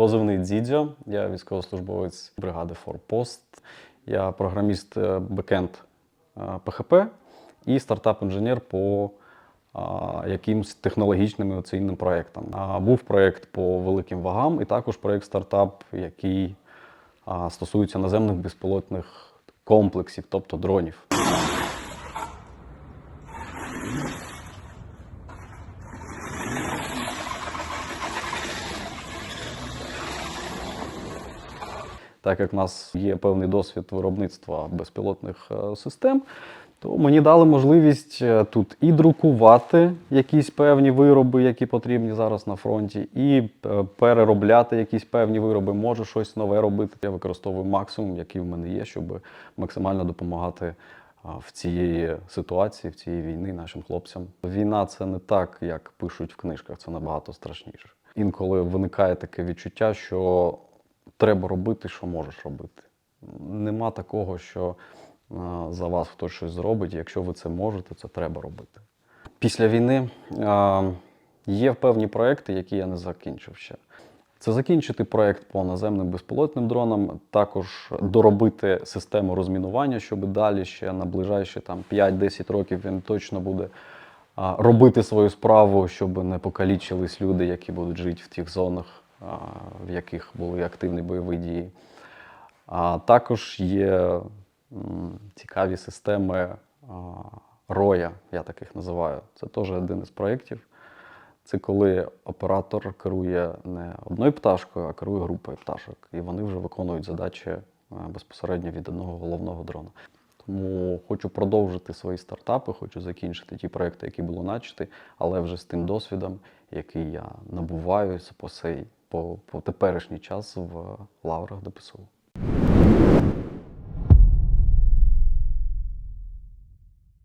Позивний Дзідзьо, я військовослужбовець бригади Форпост. Я програміст е, бекенд е, ПХП і стартап-інженер по якимсь технологічним і цінним проєктам. Був проєкт по великим вагам, і також проєкт стартап, який стосується наземних безпілотних комплексів, тобто дронів. Так як в нас є певний досвід виробництва безпілотних е, систем, то мені дали можливість е, тут і друкувати якісь певні вироби, які потрібні зараз на фронті, і е, переробляти якісь певні вироби, можу щось нове робити. Я використовую максимум, який в мене є, щоб максимально допомагати в цієї ситуації, в цієї війни нашим хлопцям. Війна це не так, як пишуть в книжках, це набагато страшніше. Інколи виникає таке відчуття, що треба робити, що можеш робити. Нема такого, що е, за вас хтось щось зробить. Якщо ви це можете, це треба робити. Після війни е, є певні проекти, які я не закінчив ще. Це закінчити проект по наземним безпілотним дронам, також доробити систему розмінування, щоб далі ще на ближайші там 5-10 років він точно буде робити свою справу, щоб не покалічились люди, які будуть жити в тих зонах, в яких були активні бойові дії. А також є цікаві системи роя, я таких називаю. Це теж один із проєктів. Це коли оператор керує не одною пташкою, а керує групою пташок. І вони вже виконують задачі е, безпосередньо від одного головного дрона. Тому хочу продовжити свої стартапи, хочу закінчити ті проекти, які були начаті, але вже з тим досвідом, який я набуваю по, сей, по, по теперішній час в лаврах ДПСУ.